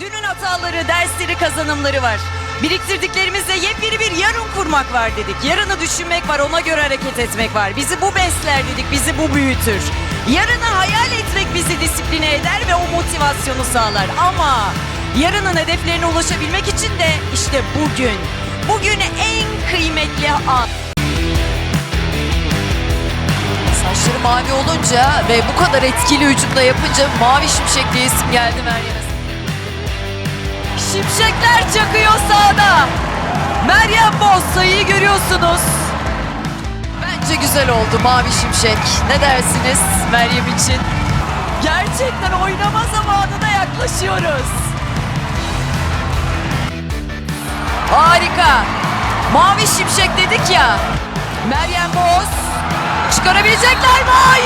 Dünün hataları, dersleri, kazanımları var. Biriktirdiklerimizle yepyeni bir yarın kurmak var dedik. Yarını düşünmek var, ona göre hareket etmek var. Bizi bu besler dedik, bizi bu büyütür. Yarını hayal etmek bizi disipline eder ve o motivasyonu sağlar. Ama yarının hedeflerine ulaşabilmek için de işte bugün. Bugün en kıymetli an. Saçları mavi olunca ve bu kadar etkili hücumda yapınca mavi şimşek diye isim geldi Meryem'e. Şimşekler çakıyor sağda. Meryem Boz sayıyı görüyorsunuz. Bence güzel oldu mavi şimşek. Ne dersiniz Meryem için? Gerçekten oynama zamanına yaklaşıyoruz. Harika. Mavi şimşek dedik ya. Meryem Boz çıkarabilecekler mi? Hayır!